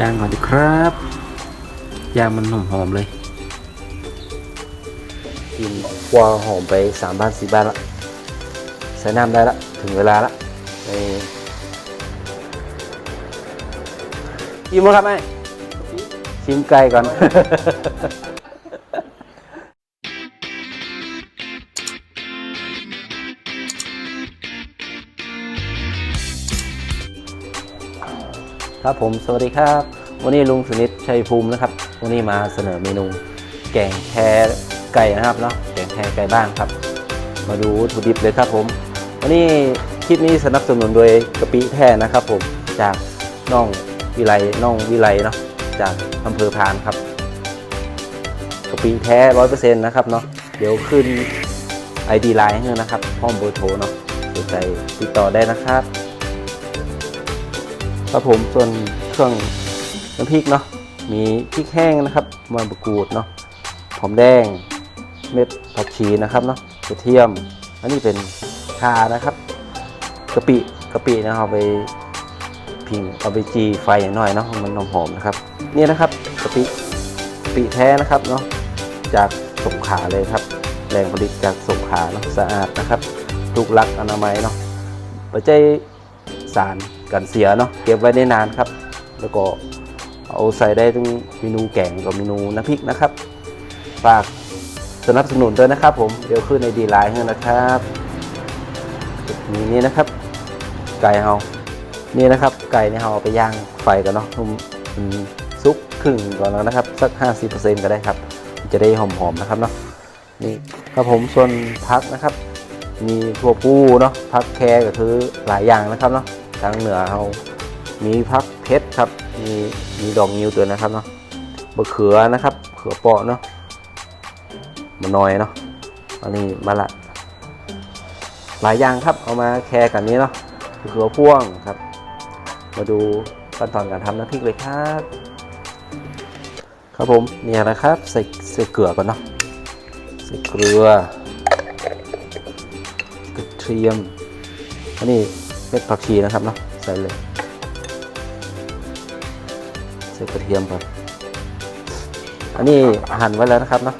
ย่างก่อนดีครับย่างมันหอมๆเลยกินวัวหอมไปสามบ้านสี่บ้านละใส่น้ำได้ละ ถึงเวลาละนี่ชิมมั้ครับไอ้ชิมไก่ก่อน ครับผมสวัสดีครับ วันนี้ลุงสนิทชัยภูมินะครับ วันนี้มาเสนอเมนู แกงแคไก่นะครับเนาะแกงแคไก่บ้านครับ มาดูวัตถุดิบเลยครับผม วันนี้คลิปนี้สนับสนุนโดยกะปิแท้นะครับ ผมจากน้องวิไลน้องวิไลเนาะจากอำเภอพานครับกะปิแท้ร้อยเปอร์เซ็นต์นะครับเนาะเดี๋ยวขึ้น ID ไลน์ให้นะครับพร้อมเบอร์โทรเนาะสนใจติดต่อได้นะครับ ครับผมส่วนเครื่องน้ำพริกเนาะมีพริกแห้งนะครับมันบกรูดเนาะหอมแดงเม็ดผักชีนะครับเนาะกระเทียม อันนี้เป็นชานะครับกะปิกะปินะเอาไปพิงเอาไปจีไฟหน่อยเนาะมันหอมๆนะครับนี่นะครับกะปิกะปิแท้นะครับเนาะจากสงขาเลยครับแหล่งผลิตจากสงขาเนาะสะอาดนะครับถูกหลักอนามัยเนาะปัจจัย สารกันเสียเนาะเก็บไว้ได้นานครับ แล้วก็เอาใส่ได้ทั้งเมนูแกงกับเมนูน้ำพริกนะครับฝากสนับสนุนด้วยนะครับ ผมเดี๋ยวขึ้นในดีไลน์ให้นะครับมีนี่นะครับ ไก่เฮานี่นะครับ ไก่เนี่ยเฮาไปย่างไฟกันเนาะให้มันซุกครึ่งก่อนแล้วนะครับ สัก 50%ก็ได้ครับ จะได้หอมๆนะครับเนาะนี่ครับผมส่วนพักนะครับ มีถั่วพูเนาะพักแครก็คือหลายอย่างนะครับเนาะ ทางเหนือเรามีพักเพชรครับ มีมีดอกงิ้วตัวนะครับเนาะมะเขือนะครับ เขือเปาะเนาะมะนอยเนาะ อันนี้มะละ หลายอย่างครับ เอามาแคร์กันนี้เนาะมะเขือพ่วงครับ มาดูขั้นตอนการทำน้ำพริกเลยครับ ครับผมเนี่ยนะครับใส่ใส่เกลือก่อนเนาะ ใส่เกลือกระเทียม อันนี้ เม็ดผักชีนะครับเนาะใส่เลยใส่กระเทียมก่อนอันนี้หั่นไว้แล้วนะครับเนาะ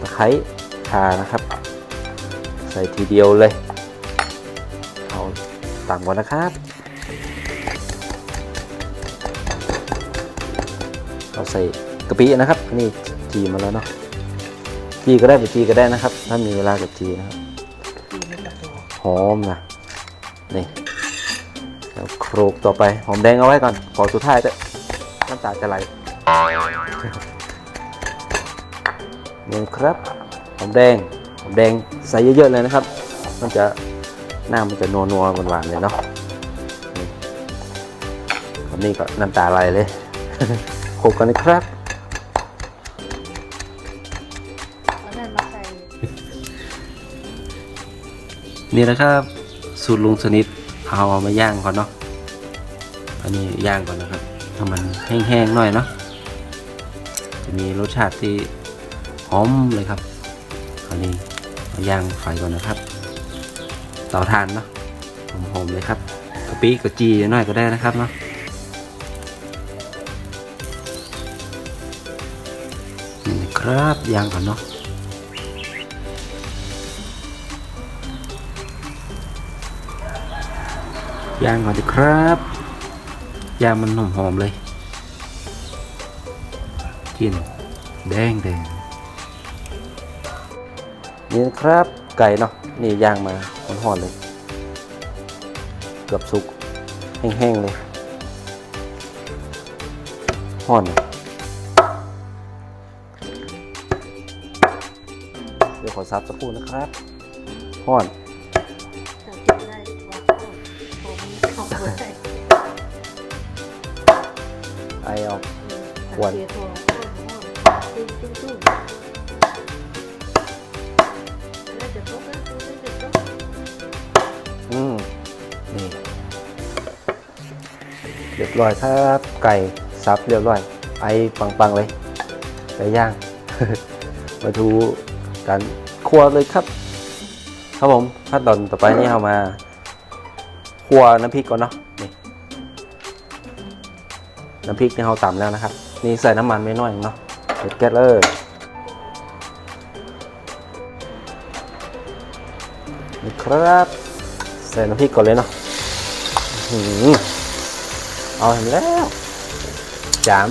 ตะไคร้ข่านะครับ ใส่ทีเดียวเลยเอาต่างก่อนนะครับเอาใส่กะปินะครับอันนี้จีมาแล้วเนาะจีก็ได้ไปจีก็ได้นะครับ ถ้ามีเวลากับจีนะครับหอมนะนี่แล้ว โครกต่อไปหอมแดงเอาไว้ก่อนขอสุดท้ายจะน้ำตาจะไหลนี่ครับหอมแดงหอมแดงใส่เยอะๆเลยนะครับ มันจะหน้ามันจะนัวนัวๆหวานๆเลยเนาะนี่ครับนี่ก็น้ำตาไหลเลยโขลกกันนะครับแล้วนั่นมาใส่นี่นะครับ สูตรลุงสนิท เอามาย่างก่อนเนาะอันนี้ย่างก่อนนะครับถ้ามันแห้งๆหน่อยเนาะจะมีรสชาติที่หอมเลยครับอันนี้มาย่างไฟก่อนนะครับเตาถ่านเนาะหอมๆเลยครับกะปิกะจีหน่อยก็ได้นะครับเนาะนี่นะครับย่างก่อนเนาะ ยางก่อนดีครับยางมันหอมๆเลยกินแดงแดงนี่นะครับไก่เนาะนี่ย่างมาหอนๆเลย เกือบสุกแห้งๆเลยห่อนเดี๋ยวขอซับสักครู่นะครับห่อน เกวนอืม นี่ เรียบร้อยครับไก่ซับเรียบร้อย ไอปังๆเลยไก่ย่าง มาดูการคั่วเลยครับ ครับผมขั้นตอนต่อไปนี่เอามาคั่วน้ำพริกก่อนเนาะน้ำพริกที่เราตำแล้วนะครับ นี่ใส่น้ำมันไม่น้อยเนาะเด็ดแก๊สเลยนี่ครับ ใส่น้ำพริกก่อนเลยเนาะอ๋อหือเอาเห็นแล้วจาม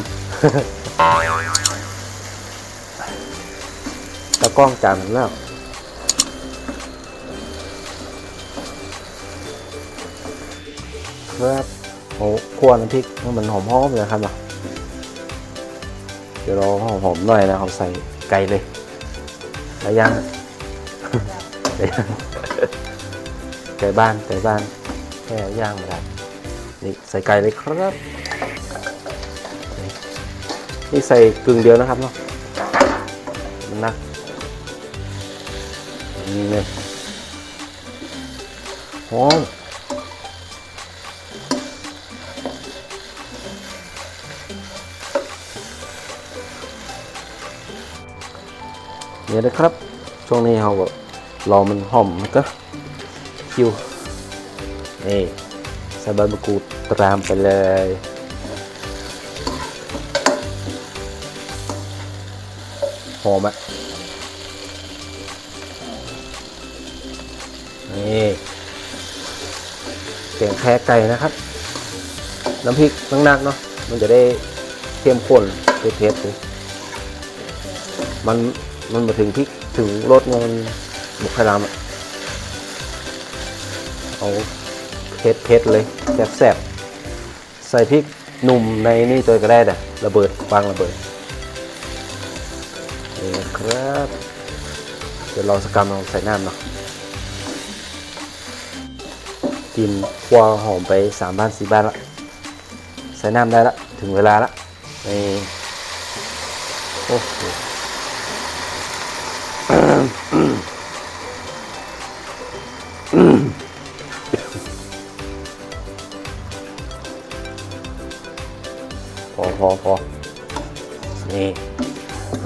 ตะกล้องจามแล้วครับโอ้คั่วน้ำพริกมันหอมๆเลยครับเนาะ เดี๋ยวเราหอมๆหน่อยนะเราใส่ไก่เลยไก่ย่างไก่ย่างไก่บ้านไก่บ้านแค่ย่างม่ได้นี่ใส่ไก่เลยครับนี่นี่ใส่กึ่งเดียวนะครับเนาะมันนักนี่เลยหอม นี่ยนะครับ ช่วงนี้เราแบบรอมันหอมมันก็คิวนี่ใส่ใบมะกรูดตรามไปเลยหอมอะนี่แกงแค่ไก่นะครับ น้ำพริกนักๆเนาะมันจะได้เข้มข้นเผ็ดๆเลยมัน มันมาถึงพริกถึงรสมันบุกไข่รามเอาเผ็ดเผ็ดเลยแซ่บแซ่บใส่พริกหนุ่มในนี่ตัวก็ได้แต่ระเบิดวางระเบิดนี่ครับเดี๋ยวเราสกรรมเราใส่น้ำเนาะกินครัวหอมไปสามบ้านสี่บ้านละใส่น้ำได้ละถึงเวลาละนี่โอ้โห พอพอนี่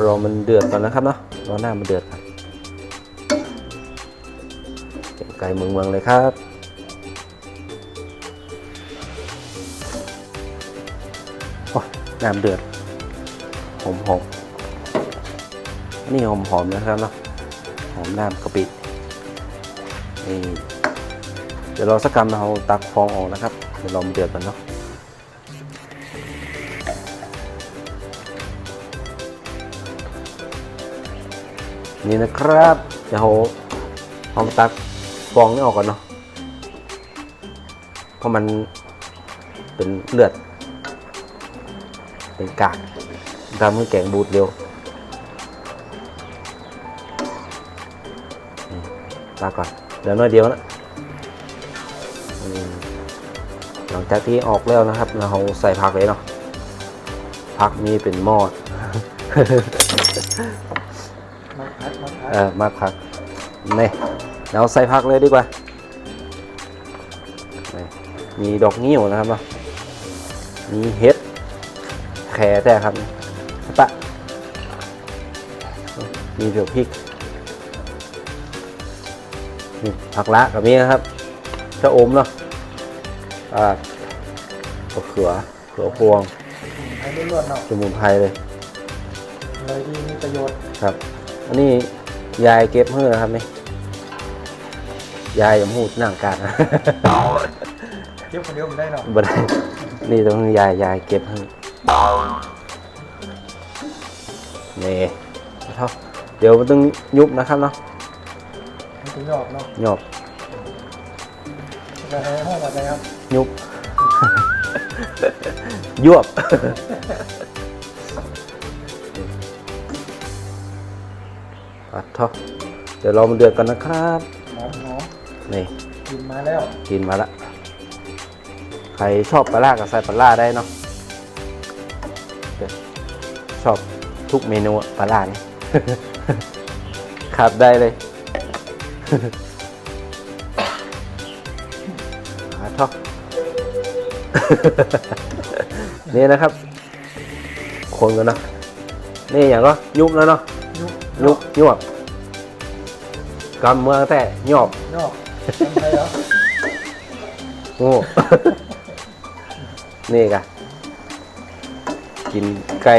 รอมันเดือดก่อนนะครับเนาะรอหน้ามันเดือดครับเก็บไก่เมืองเมืองๆเลยครับโอ้ยน้ำเดือดหอมหอมนี่หอมหอมๆนะครับเนาะหอมน้ำกะปินี่เดี๋ยวราสักกรรมเราตักฟองออกนะครับเดี๋ยวรอมันเดือดก่อนเนาะ นี่นะครับเดี๋ยวเอาตักฟองนี่ออกก่อนเนาะเพราะมันเป็นเลือด เป็นกากทำให้แกงบูดเร็วนี่ตักก่อนเดี๋ยวน้อยเดียวนะหลังจากที่ออกแล้วนะครับ เราใส่ผักเลยเนาะผักมีเป็นหมอด ออมาผักนี่เราใส่ผักเลยดีกว่านี่มีดอกนิ้วนะครับเนาะมีเห็ดแครแต่ครับนี่ปะมีเผือกพริกนี่ผักละกับนี้นะครับชะอมเนาะอ่ามะเขือเขือพวงให้ล้วนๆเนาะสมุนไพรเลยเลยที่มีประโยชน์ครับ อันนี้ ยายเก็บเพื่อนะครับนี่ยายยังพูดนั่งการนะเก็บคนเดียวมันได้เนาะบ่ได้นี่ต้องยายยายเก็บให้นี่เท่าเดี๋ยวมันต้องยุบนะครับเนาะมันถึงหยอกเนาะหยอบจะให้ห้องอะไรครับ ยุบยวบ ปัดเท่าเดี๋ยวรอมันเดือดกันนะครับหอมหอมนี่กินมาแล้วกินมาละใครชอบปลาล่าก็ใส่ปลาล่าได้เนาะเดี๋ยวชอบทุกเมนูอะปลาล่านี่ ขาดได้เลยขาดท็อนี่นะครับ คนกันเนาะนี่อย่างก็ยุบแล้วเนาะ ยุบ ยุบยวบกำเมืองแต่หยอบยอกทำไทยแล้วโง่นี่กะกินไก่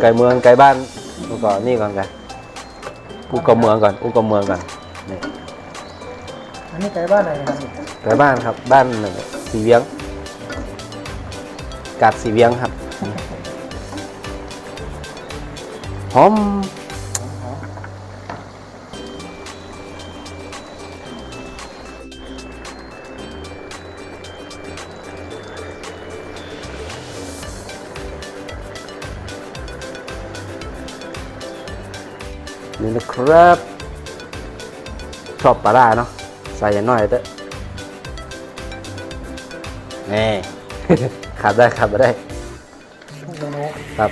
ไก่เมืองไก่บ้านแล้วก็นี่ก่อนกันอุกกบเมืองก่อนอุกกบเมืองก่อนนี่อันนี้ไก่บ้านไหนครับนี่ไก่บ้านครับ บ้านหนึ่งสีเวียง กาดสีเวียงครับหอม นี่นะครับ ชอบปลาร้าเนาะใส่หน่อยเถอะนี่ขาดได้ขาดไม่ได้ครับ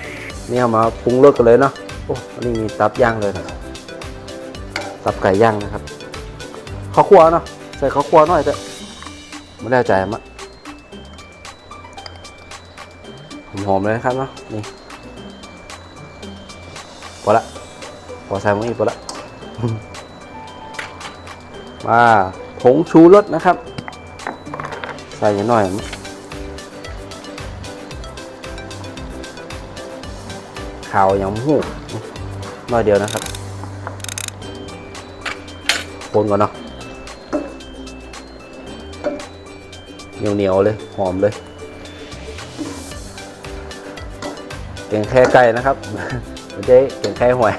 นี่เอามาปรุงรสกันเลยเนาะโอ้นนี้มีตับย่างเลยนะตับไก่ย่างนะครับข้าวคั่วเนาะใส่ข้าวคั่วหน่อยเถอะไม่แน่ใจมะหอมๆเลยครับเนาะนี่พอละ พอใส่มันอีกพอละมาผงชูรสนะครับ ใส่หน่อยข่าวยังหูน้อยเดียวนะครับคนก่อนเนาะเหนียวเหนียวๆเลย หอมเลยเก่งแค่ไก่นะครับ ไม่ใช่เก่งแค่หวย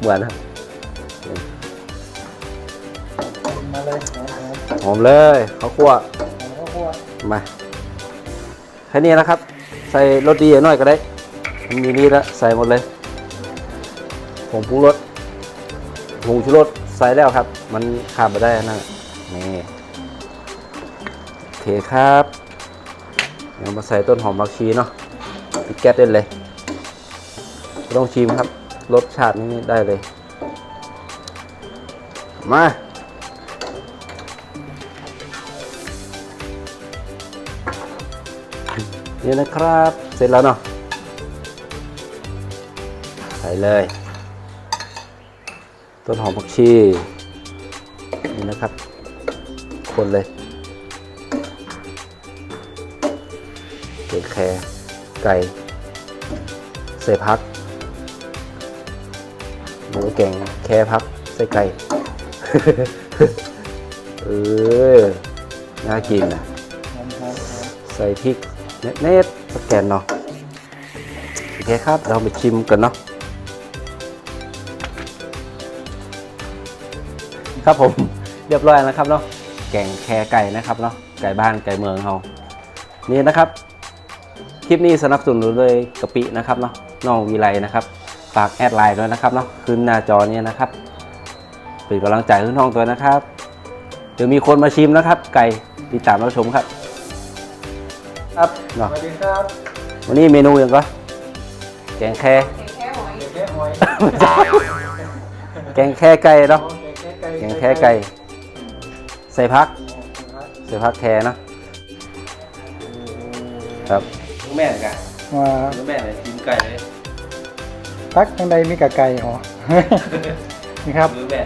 เหมือนนะมาเลยหอมหอมหอมเลยข้าวคั่วหอมข้าวคั่วมาแค่นี้นะครับ ใส่รสดีหน่อยก็ได้มันมีนี่แล้วใส่หมดเลยผงปรุงรสผงชูรสใส่แล้วครับ มันขาดไม่ได้นั่นนี่โอเคครับเดี๋ยวมาใส่ต้นหอมผักชีเนาะปิดแก๊สได้เลย ไม่ต้องชิมครับ รสชาตินี่ได้เลย มานี่นะครับ เสร็จแล้วเนาะใส่เลย ต้นหอมผักชีนี่นะครับ คนเลยเกล็ดแครไก่ใส่พัก หมูแกงแค่พักใส่ไก่ เออ น่ากินนะหอมหอมหอมใส่พริกเน็ตๆสแกนเนาะโอเคครับ เราไปชิมกันเนาะครับผมเรียบร้อยแล้วครับเนาะแกงแคไก่นะครับเนาะไก่บ้านไก่เมืองเรานี่นะครับ คลิปนี้สนับสนุนโดยกะปินะครับเนาะน้องวีไลนะครับ ฝากแอดไลน์ด้วยนะครับเนาะขึ้นหน้าจอเนี่ยนะครับ เป็นกำลังใจให้น้องตัวนะครับ เดี๋ยวมีคนมาชิมนะครับ ไก่ติดตามรับชมครับ ครับสเนาะวัสดีครับวันนี้เมนูยังก็แกงแค่แค่หอยเด็กแค่หอยแกงแค่ไก่เนาะอ๋อแกงแค่ไก่แกงแค่ไก่ใส่พัก ใส่พักแค่เนาะครับลูกแม่กันว่าลูกแม่เลยกินไก่เลย ตักยังใดมีกะไก่หรอนี่ครับลูกแม่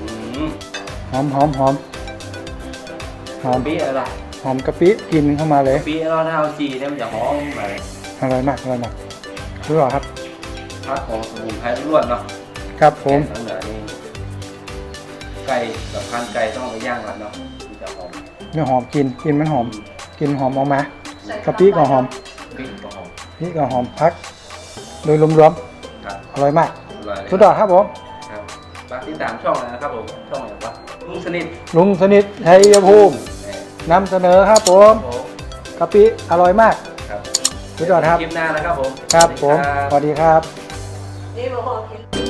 อืมหอมหอมหอมหอมปีอะไรหอมกะปิกินเข้ามาเลย ปีเราถ้าเอาจีเนี่ยมันจะหอมไปอร่อยมากอร่อยมากรู้หรอครับ พักของสมุนไพรล้วนเนาะครับผม แกงทางเหนือนี่ไก่กับพันไก่ต้องเอาไปย่างก่อนเนาะมันจะหอม เนื้อหอมกินกินมันหอมกินหอมออกมากะปิก็หอมปีก็หอม นี่ก็หอมพัก โดยรวมครับๆอร่อยมากอร่อยเลยสุดยอดครับผม ครับฝากติดตามช่องเลยนะครับผมช่องอะไรวะลุงสนิทลุงสนิทชัยภูมิแหม่นำเสนอครับผมครับผมกะปิอร่อยมาก ครับสุดยอดครับ คลิปหน้านะครับผมครับสผวัมสดีสวัสดีครับนี่เราหอมกิน